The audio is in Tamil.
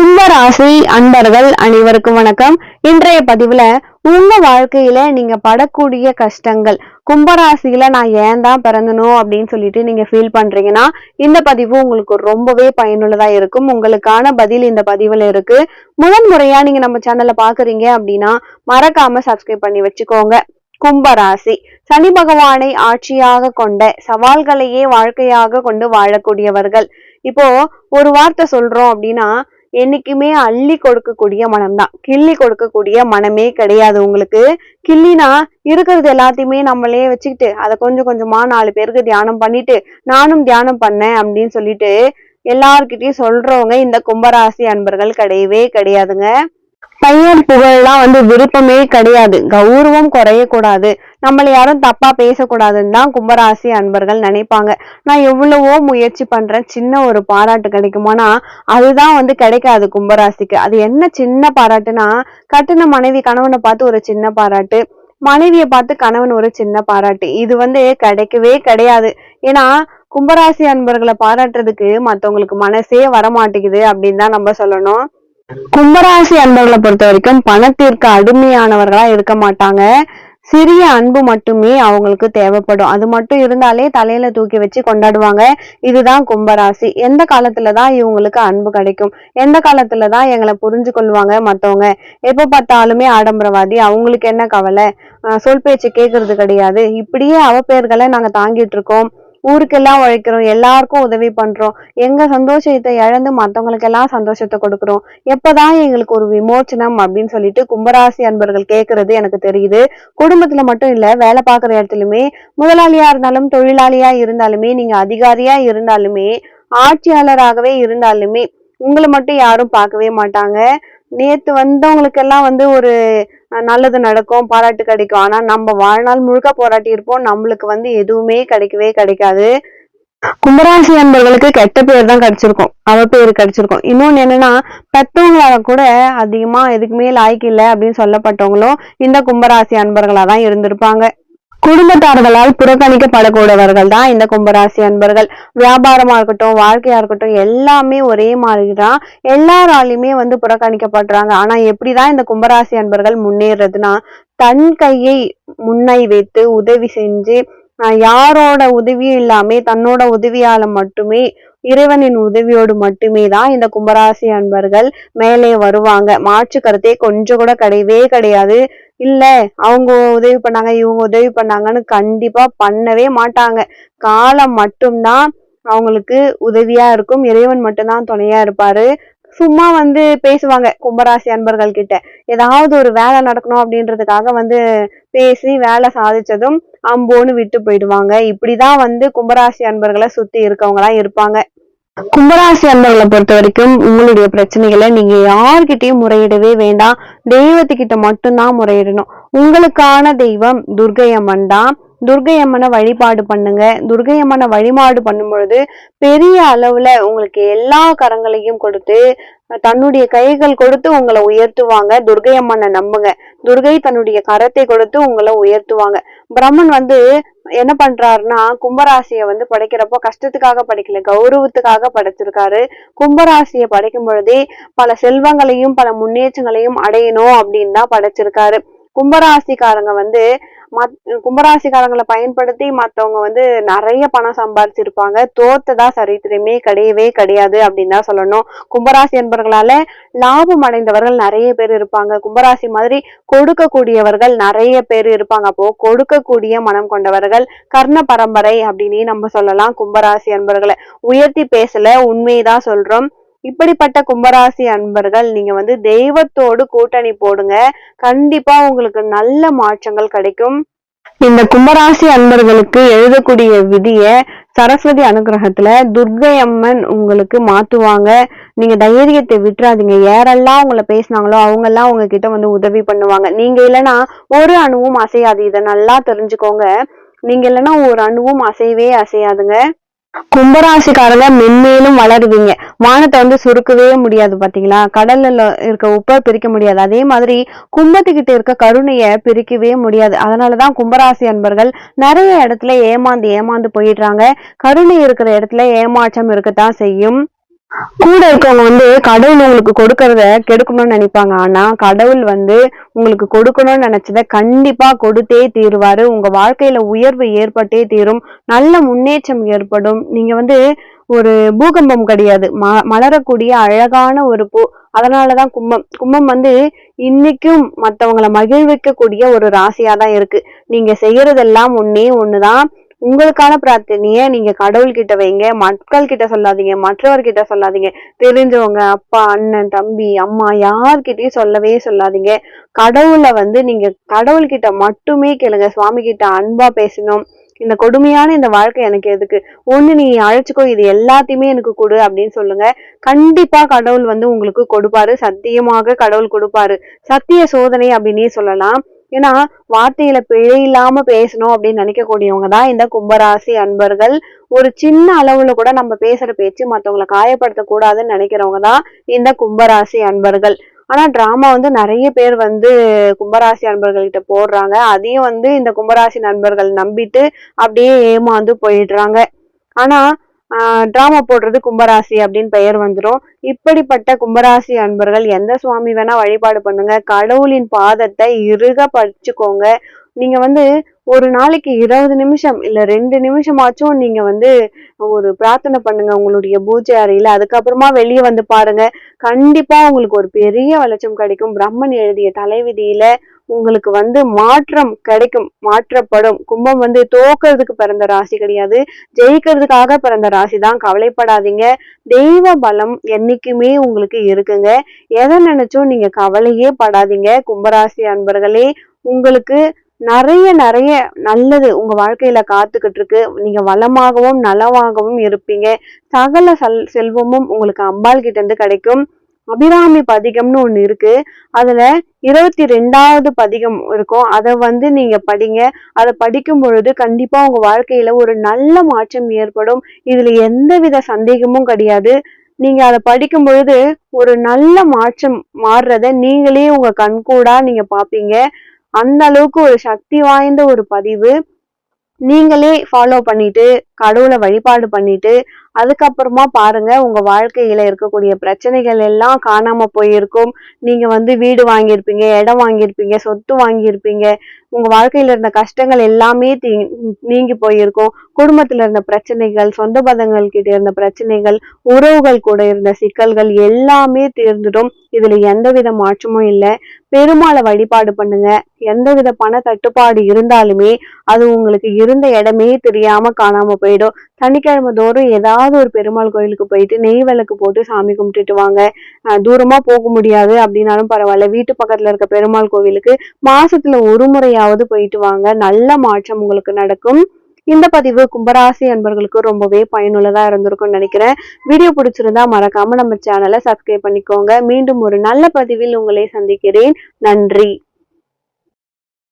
கும்பராசி அன்பர்கள் அனைவருக்கும் வணக்கம். இன்றைய பதிவுல உங்க வாழ்க்கையில நீங்க படக்கூடிய கஷ்டங்கள் கும்பராசியில நான் ஏன் தான் பிறந்தனும் அப்படின்னு சொல்லிட்டு நீங்க ஃபீல் பண்றீங்கன்னா இந்த பதிவு உங்களுக்கு ரொம்பவே பயனுள்ளதா இருக்கும். உங்களுக்கான பதில் இந்த பதிவுல இருக்கு. முதன் முறையா நீங்க நம்ம சேனல்ல பாக்குறீங்க அப்படின்னா மறக்காம சப்ஸ்கிரைப் பண்ணி வச்சுக்கோங்க. கும்பராசி சனி பகவானை ஆட்சியாக கொண்ட சவால்களையே வாழ்க்கையாக கொண்டு வாழக்கூடியவர்கள். இப்போ ஒரு வார்த்தை சொல்றோம் அப்படின்னா என்னைக்குமே அள்ளி கொடுக்கக்கூடிய மனம்தான். கிள்ளி கொடுக்கக்கூடிய மனமே கிடையாது உங்களுக்கு. கிள்ளினா இருக்கிறது எல்லாத்தையுமே நம்மளே வச்சுக்கிட்டு அதை கொஞ்சம் கொஞ்சமா நாலு பேருக்கு தியானம் பண்ணிட்டு நானும் தியானம் பண்ணேன் அப்படின்னு சொல்லிட்டு எல்லார்கிட்டயும் சொல்றவங்க இந்த கும்பராசி அன்பர்கள் கிடையவே கிடையாதுங்க. பையன் புகழ்லாம் வந்து விருப்பமே கிடையாது. கௌரவம் குறையக்கூடாது. நம்மளை யாரும் தப்பா பேசக்கூடாதுன்னு தான் கும்பராசி அன்பர்கள் நினைப்பாங்க. நான் எவ்வளவோ முயற்சி பண்றேன். சின்ன ஒரு பாராட்டு கிடைக்குமானா அதுதான் வந்து கிடைக்காது கும்பராசிக்கு. அது என்ன சின்ன பாராட்டுனா கட்டின மனைவி கணவனை பார்த்து ஒரு சின்ன பாராட்டு மனைவியை பார்த்து கணவன் ஒரு சின்ன பாராட்டு. இது வந்து கிடைக்கவே கிடையாது. ஏன்னா கும்பராசி அன்பர்களை பாராட்டுறதுக்கு மற்றவங்களுக்கு மனசே வரமாட்டேங்குது அப்படின்னு தான் நம்ம சொல்லணும். கும்பராசி அன்பர்களை பொறுத்த வரைக்கும் பணத்திற்கு அடிமையானவர்களா இருக்க மாட்டாங்க. சிறிய அன்பு மட்டுமே அவங்களுக்கு தேவைப்படும். அது மட்டும் இருந்தாலே தலையில தூக்கி வச்சு கொண்டாடுவாங்க. இதுதான் கும்பராசி. எந்த காலத்துலதான் இவங்களுக்கு அன்பு கிடைக்கும்? எந்த காலத்துலதான் எங்களை புரிஞ்சு கொள்வாங்க மத்தவங்க? எப்ப பார்த்தாலுமே ஆடம்பரவாதி. அவங்களுக்கு என்ன கவலை? சொல் பேச்சு கேட்கறது கிடையாது. இப்படியே அவப்பெயர்களை நாங்க தாங்கிட்டு இருக்கோம். ஊருக்கெல்லாம் உழைக்கிறோம் எல்லாருக்கும் உதவி பண்றோம். எங்க சந்தோஷத்தை இழந்து மத்தவங்களுக்கு எல்லாம் சந்தோஷத்தை கொடுக்குறோம். எப்பதான் எங்களுக்கு ஒரு விமோச்சனம் அப்படின்னு சொல்லிட்டு கும்பராசி அன்பர்கள் கேட்கறது எனக்கு தெரியுது. குடும்பத்துல மட்டும் இல்ல வேலை பார்க்குற இடத்துலயுமே முதலாளியா இருந்தாலும் தொழிலாளியா இருந்தாலுமே நீங்க அதிகாரியா இருந்தாலுமே ஆட்சியாளராகவே இருந்தாலுமே உங்களை மட்டும் யாரும் பார்க்கவே மாட்டாங்க. நேத்து வந்தவங்களுக்கெல்லாம் வந்து ஒரு நல்லது நடக்கும் பாராட்டு கிடைக்கும். ஆனால் நம்ம வாழ்நாள் முழுக்க போராட்டி இருப்போம். நம்மளுக்கு வந்து எதுவுமே கிடைக்கவே கிடைக்காது. கும்பராசி அன்பர்களுக்கு கெட்ட பேர் தான் கிடைச்சிருக்கும். அவ பேர் கிடைச்சிருக்கும். இன்னொன்னு என்னன்னா பெத்தவங்களால கூட அதிகமா எதுக்குமே லாய்க்கு இல்லை அப்படின்னு சொல்லப்பட்டவங்களும் இந்த கும்பராசி அன்பர்களா தான் இருந்திருப்பாங்க. குடும்பத்தார்களால் புறக்கணிக்கப்படக்கூடியவர்கள் தான் இந்த கும்பராசி அன்பர்கள். வியாபாரமா இருக்கட்டும் வாழ்க்கையா இருக்கட்டும் எல்லாமே ஒரே மாதிரி தான் எல்லாராலையுமே வந்து புறக்கணிக்கப்படுறாங்க. ஆனா எப்படிதான் இந்த கும்பராசி அன்பர்கள் முன்னேறதுன்னா தன் கையை முன்னை வைத்து உதவி செஞ்சு யாரோட உதவியும் இல்லாம தன்னோட உதவியால மட்டுமே இறைவனின் உதவியோடு மட்டுமே தான் இந்த கும்பராசி அன்பர்கள் மேலே வருவாங்க. மாற்று கருத்தே கொஞ்சம் கூட கிடையவே கிடையாது. இல்ல அவங்க உதவி பண்ணாங்க இவங்க உதவி பண்ணாங்கன்னு கண்டிப்பா பண்ணவே மாட்டாங்க. காலம் மட்டும்தான் அவங்களுக்கு உதவியா இருக்கும். இறைவன் மட்டும்தான் துணையா இருப்பாரு. சும்மா வந்து பேசுவாங்க கும்பராசி அன்பர்கள் கிட்ட. ஏதாவது ஒரு வேலை நடக்கணும் அப்படின்றதுக்காக வந்து பேசி வேலை சாதிச்சதும் அம்போன்னு விட்டு போயிடுவாங்க. இப்படிதான் வந்து கும்பராசி அன்பர்களை சுத்தி இருக்கவங்களாம் இருப்பாங்க. கும்பராசி அன்பர்களை பொறுத்த வரைக்கும் உங்களுடைய பிரச்சனைகளை நீங்க யார்கிட்டயும் முறையிடவே வேண்டாம். தெய்வத்துக்கிட்ட மட்டும்தான் முறையிடணும். உங்களுக்கான தெய்வம் துர்கை அம்மன் தான். துர்கையம்மனை வழிபாடு பண்ணுங்க. துர்கையம்மனை வழிபாடு பண்ணும் பொழுது பெரிய அளவுல உங்களுக்கு எல்லா கரங்களையும் கொடுத்து தன்னுடைய கைகள் கொடுத்து உங்களை உயர்த்துவாங்க. துர்கை அம்மனை நம்புங்க. துர்கை தன்னுடைய கரத்தை கொடுத்து உங்களை உயர்த்துவாங்க. பிரம்மன் வந்து என்ன பண்றாருன்னா கும்பராசியை வந்து படைக்கிறப்போ கஷ்டத்துக்காக படைக்கல கௌரவத்துக்காக படைச்சிருக்காரு. கும்பராசியை படைக்கும் பொழுதே பல செல்வங்களையும் பல முன்னேற்றங்களையும் அடையணும் அப்படின்னு தான் படைச்சிருக்காரு. கும்பராசிக்காரங்க வந்து மத் கும்பராசிக்காரங்களை பயன்படுத்தி மற்றவங்க வந்து நிறைய பணம் சம்பாதிச்சிருப்பாங்க. தோத்ததா சரித்திரமே கிடையவே கிடையாது அப்படின்னு தான் சொல்லணும். கும்பராசி என்பவர்களால லாபம் அடைந்தவர்கள் நிறைய பேர் இருப்பாங்க. கும்பராசி மாதிரி கொடுக்கக்கூடியவர்கள் நிறைய பேர் இருப்பாங்க. அப்போ கொடுக்கக்கூடிய மனம் கொண்டவர்கள் கர்ண பரம்பரை அப்படின்னு நம்ம சொல்லலாம். கும்பராசி என்பவர்களை உயர்த்தி பேசல உண்மைதான் சொல்றோம். இப்படிப்பட்ட கும்பராசி அன்பர்கள் நீங்க வந்து தெய்வத்தோடு கூட்டணி போடுங்க. கண்டிப்பா உங்களுக்கு நல்ல மாற்றங்கள் கிடைக்கும். இந்த கும்பராசி அன்பர்களுக்கு எழுதக்கூடிய விதிய சரஸ்வதி அனுகிரகத்துல துர்கை அம்மன் உங்களுக்கு மாத்துவாங்க. நீங்க தைரியத்தை விட்டுறாதீங்க. யாரெல்லாம் உங்களை பேசினாங்களோ அவங்க எல்லாம் உங்ககிட்ட வந்து உதவி பண்ணுவாங்க. நீங்க இல்லைன்னா ஒரு அணுவும் அசையாது. இதை நல்லா தெரிஞ்சுக்கோங்க. நீங்க இல்லைன்னா ஒரு அணுவும் அசையவே அசையாதுங்க. கும்பராசிக்காரங்க மென்மேலும் வளருவீங்க. வானத்தை வந்து சுருக்கவே முடியாது பாத்தீங்களா? கடல்ல இருக்க உப்பை பிரிக்க முடியாது. அதே மாதிரி கும்பத்துக்கிட்ட இருக்க கருணைய பிரிக்கவே முடியாது. அதனாலதான் கும்பராசி அன்பர்கள் நிறைய இடத்துல ஏமாந்து ஏமாந்து போயிடுறாங்க. கருணை இருக்கிற இடத்துல ஏமாற்றம் இருக்கத்தான் செய்யும். கூட இருக்கவங்க வந்து கடவுள் உங்களுக்கு கொடுக்கறத கெடுக்கணும்னு நினைப்பாங்க. ஆனா கடவுள் வந்து உங்களுக்கு கொடுக்கணும்னு நினைச்சத கண்டிப்பா கொடுத்தே தீருவாரு. உங்க வாழ்க்கையில உயர்வு ஏற்பட்டே தீரும். நல்ல முன்னேற்றம் ஏற்படும். நீங்க வந்து ஒரு பூகம்பம் கிடையாது. ம மலரக்கூடிய அழகான ஒரு பூ. அதனாலதான் கும்பம். கும்பம் வந்து இன்னைக்கும் மத்தவங்கள மகிழ்விக்கக்கூடிய ஒரு ராசியா தான் இருக்கு. நீங்க செய்யறதெல்லாம் ஒன்னே ஒண்ணுதான். உங்களுக்கான பிரார்த்தனைய நீங்க கடவுள்கிட்ட வைங்க. மக்கள் கிட்ட சொல்லாதீங்க. மற்றவர்கிட்ட சொல்லாதீங்க. தெரிஞ்சவங்க அப்பா அண்ணன் தம்பி அம்மா யார்கிட்டயும் சொல்லவே சொல்லாதீங்க. கடவுளை வந்து நீங்க கடவுள்கிட்ட மட்டுமே கேளுங்க. சுவாமி கிட்ட அன்பா பேசணும். இந்த கொடுமையான இந்த வாழ்க்கை எனக்கு எதுக்கு? ஒண்ணு நீ அழைச்சிக்கோ இது எல்லாத்தையுமே எனக்கு கொடு அப்படின்னு சொல்லுங்க. கண்டிப்பா கடவுள் வந்து உங்களுக்கு கொடுப்பாரு. சத்தியமாக கடவுள் கொடுப்பாரு. சத்திய சோதனை அப்படின்னே சொல்லலாம். ஏன்னா வார்த்தையில பிழை இல்லாம பேசணும் அப்படின்னு நினைக்கக்கூடியவங்க தான் இந்த கும்பராசி அன்பர்கள். ஒரு சின்ன அளவுல கூட நம்ம பேசுற பேச்சு மத்தவங்களை காயப்படுத்த கூடாதுன்னு நினைக்கிறவங்க தான் இந்த கும்பராசி அன்பர்கள். ஆனா டிராமா வந்து நிறைய பேர் வந்து கும்பராசி அன்பர்கள்கிட்ட போடுறாங்க. அதையும் வந்து இந்த கும்பராசி நண்பர்கள் நம்பிட்டு அப்படியே ஏமாந்து போயிடுறாங்க. ஆனா டிராமா போடுறது கும்பராசி அப்படின்னு பெயர் வந்துடும் இப்படிப்பட்ட கும்பராசி அன்பர்கள் எந்த சுவாமி வேணா வழிபாடு பண்ணுங்க. கடவுளின் பாதத்தை இறுக படிச்சுக்கோங்க நீங்க வந்து ஒரு நாளைக்கு இருபது நிமிஷம் இல்ல ரெண்டு நிமிஷமாச்சும் நீங்க வந்து ஒரு பிரார்த்தனை பண்ணுங்க உங்களுடைய பூஜை அறையில. அதுக்கப்புறமா வெளியே வந்து பாருங்க. கண்டிப்பா உங்களுக்கு ஒரு பெரிய வளர்ச்சம் கிடைக்கும். பிரம்மன் எழுதிய தலைவிதியில உங்களுக்கு வந்து மாற்றம் கிடைக்கும். மாற்றப்படும். கும்பம் வந்து தோக்கிறதுக்கு பிறந்த ராசி கிடையாது. ஜெயிக்கிறதுக்காக பிறந்த ராசி தான் கவலைப்படாதீங்க. தெய்வ பலம் என்னைக்குமே உங்களுக்கு இருக்குங்க. எதை நினைச்சும் நீங்க கவலையே படாதீங்க. கும்பராசி அன்பர்களே உங்களுக்கு நிறைய நிறைய நல்லது உங்க வாழ்க்கையில காத்துக்கிட்டு இருக்கு நீங்க வளமாகவும் நலமாகவும் இருப்பீங்க. சகல செல் செல்வமும் உங்களுக்கு அம்பாள் கிட்ட இருந்து கிடைக்கும். அபிராமி பதிகம்னு ஒன்று இருக்கு. அதுல இருபத்தி ரெண்டாவது பதிகம் இருக்கும். அதை வந்து நீங்க படிங்க. அதை படிக்கும் பொழுது கண்டிப்பா உங்க வாழ்க்கையில ஒரு நல்ல மாற்றம் ஏற்படும். இதுல எந்தவித சந்தேகமும் கிடையாது. நீங்க அதை படிக்கும் பொழுது ஒரு நல்ல மாற்றம் மாறுறத நீங்களே உங்க கண்கூடா நீங்க பாப்பீங்க. அந்த அளவுக்கு ஒரு சக்தி வாய்ந்த ஒரு பதிவு. நீங்களே ஃபாலோ பண்ணிட்டு கடவுளை வழிபாடு பண்ணிட்டு அதுக்கப்புறமா பாருங்க உங்க வாழ்க்கையில இருக்கக்கூடிய பிரச்சனைகள் எல்லாம் காணாம போயிருக்கும். நீங்க வந்து வீடு வாங்கியிருப்பீங்க இடம் வாங்கியிருப்பீங்க சொத்து வாங்கியிருப்பீங்க. உங்க வாழ்க்கையில இருந்த கஷ்டங்கள் எல்லாமே தீ நீங்கி போயிருக்கும். குடும்பத்துல இருந்த பிரச்சனைகள் சொந்த பந்தங்கள் கிட்ட இருந்த பிரச்சனைகள் உறவுகள் கூட இருந்த சிக்கல்கள் எல்லாமே தீர்ந்துடும். இதுல எந்தவித மாற்றமும் இல்லை. பெருமாளை வழிபாடு பண்ணுங்க. எந்தவித பண தட்டுப்பாடு இருந்தாலுமே அது உங்களுக்கு இருந்த இடமே தெரியாம காணாம போயிடும். சனிக்கிழமை தோறும் ஏதாவது ஒரு பெருமாள் கோயிலுக்கு போயிட்டு நெய் விளக்கு போட்டு சாமி கும்பிட்டுட்டு வாங்க. தூரமா போக முடியாது அப்படின்னாலும் பரவாயில்ல. வீட்டு பக்கத்துல இருக்க பெருமாள் கோவிலுக்கு மாசத்துல ஒரு முறையாவது போயிட்டு வாங்க. நல்ல மாற்றம் உங்களுக்கு நடக்கும். இந்த பதிவு கும்பராசி அன்பர்களுக்கு ரொம்பவே பயனுள்ளதா இருந்திருக்கும்னு நினைக்கிறேன். வீடியோ பிடிச்சிருந்தா மறக்காம நம்ம சேனலை சப்ஸ்கிரைப் பண்ணிக்கோங்க. மீண்டும் ஒரு நல்ல பதிவில் உங்களை சந்திக்கிறேன். நன்றி.